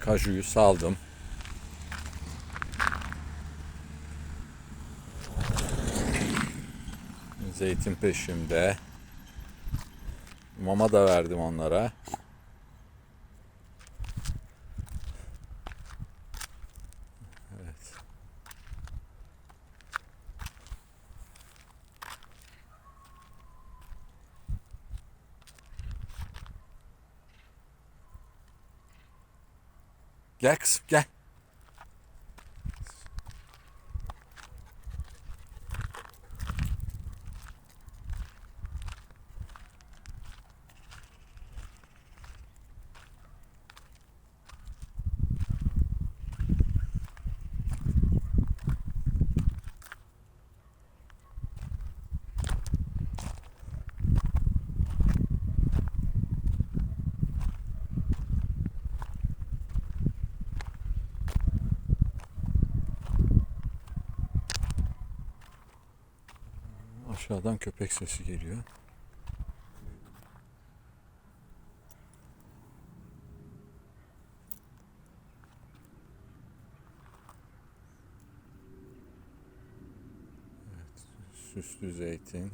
Kajuyu saldım. Zeytin peşimde. Mama da verdim onlara. Evet. Gel kızım gel. Aşağıdan köpek sesi geliyor. Evet, süslü zeytin.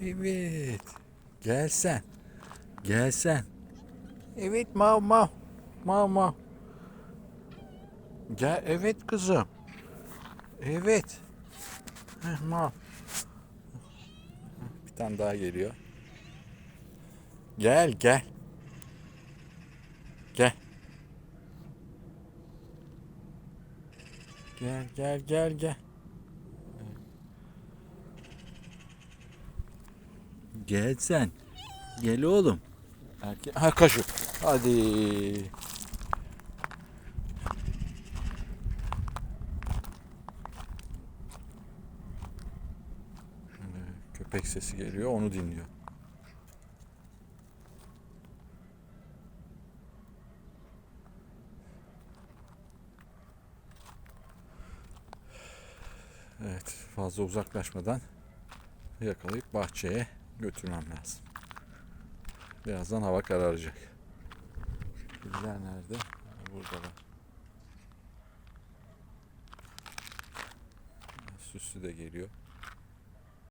Evet. Gel sen. Gel sen. Evet mav mav. Mav mav. Gel evet kızım. Evet. Heh, mav. Bir tane daha geliyor. Gel gel. Gel. Gel gel gel gel. Gel sen. Gel oğlum. Erke ha kaşu. Hadi. Köpek sesi geliyor, onu dinliyor. Evet, fazla uzaklaşmadan yakalayıp bahçeye götürmem lazım. Birazdan hava kararacak. Kediler nerede? Buradalar. Süslü de geliyor.